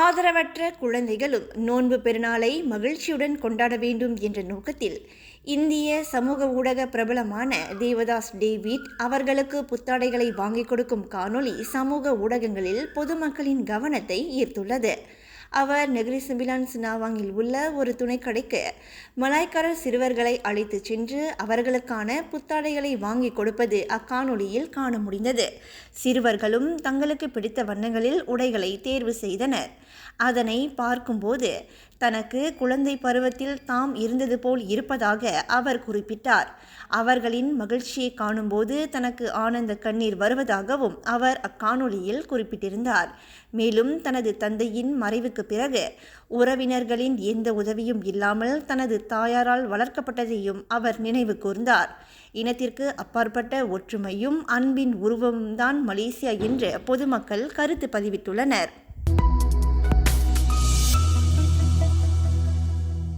ஆதரவற்ற குழந்தைகளும் நோன்பு பெருநாளை மகிழ்ச்சியுடன் கொண்டாட வேண்டும் என்ற நோக்கத்தில் இந்திய சமூக ஊடக பிரபலமான தேவதாஸ் டேவிட் அவர்களுக்கு புத்தாடைகளை வாங்கிக் கொடுக்கும் காணொளி சமூக ஊடகங்களில் பொதுமக்களின் கவனத்தை ஈர்த்துள்ளது. அவர் நெகிரி சிம்பிலான் சினாவாங்கில் உள்ள ஒரு துணைக்கடைக்கு மலாய்க்காரர் சிறுவர்களை அழைத்துச் சென்று அவர்களுக்கான புத்தாடைகளை வாங்கி கொடுப்பது அக்காணொளியில் காண முடிந்தது. சிறுவர்களும் தங்களுக்கு பிடித்த வண்ணங்களில் உடைகளை தேர்வு செய்தனர். அதனை பார்க்கும்போது தனக்கு குழந்தை பருவத்தில் தாம் இருந்தது போல் இருப்பதாக அவர் குறிப்பிட்டார். அவர்களின் மகிழ்ச்சியை காணும்போது தனக்கு ஆனந்த கண்ணீர் வருவதாகவும் அவர் அக்காணொளியில் குறிப்பிட்டிருந்தார். மேலும் தனது தந்தையின் மறைவுக்கு பிறகு உறவினர்களின் எந்த உதவியும் இல்லாமல் தனது தாயாரால் வளர்க்கப்பட்டதையும் அவர் நினைவு கூர்ந்தார். இனத்திற்கு அப்பாற்பட்ட ஒற்றுமையும் அன்பின் உருவமும் தான் மலேசியா என்று பொதுமக்கள் கருத்து பதிவிட்டுள்ளனர்.